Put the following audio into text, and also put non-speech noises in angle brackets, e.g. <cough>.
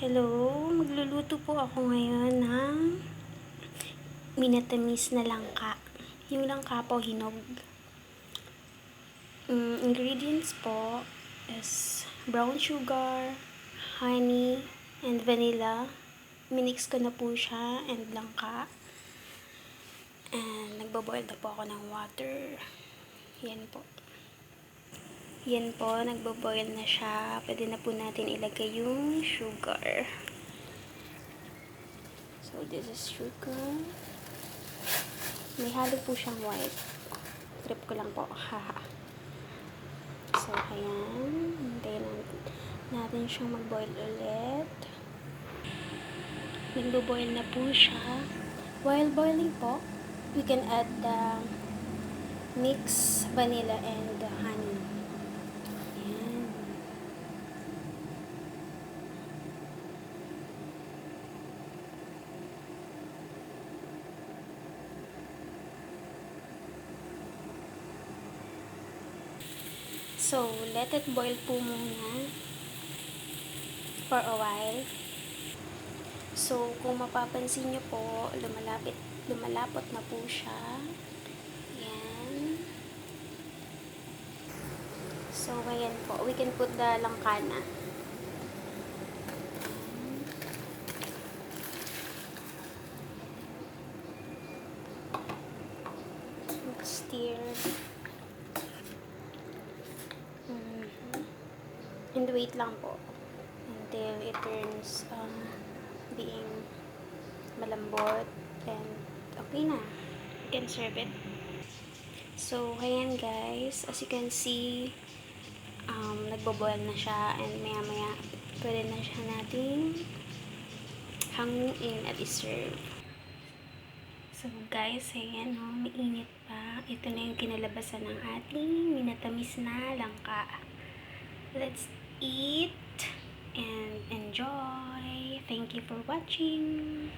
Hello, magluluto po ako ngayon ng minatamis na langka. Yung langka po hinog. Mm, ingredients po is brown sugar, honey, and vanilla. Minix ko na po siya and langka. And nagbaboil na po ako ng water. Yan po. Yan po, nagbo-boil na siya. Pwede na po natin ilagay yung sugar. So, this is sugar. May halo po siyang white. Trip ko lang po. <laughs> Haha. so, ayan. Hintayin natin, siyang mag-boil ulit. Nagbo-boil na po siya. While boiling po, we can add the mix vanilla and honey. Ayan. So, let it boil po muna for a while. So, kung mapapansin nyo po, lumalapit, lumalapot na po siya. Ayan. So, ayan po. We can put the langkana. Stir. And wait lang po until it turns um, being malambot and okay na. You can serve it. So, ayan guys. As you can see, um, nagbo-boil na siya and maya maya pwede na siya natin hanguin at iserve. So guys, ayan o, mainit pa. Ito na yung kinalabasan ng ating minatamis na langka. Let's eat and enjoy. Thank you for watching.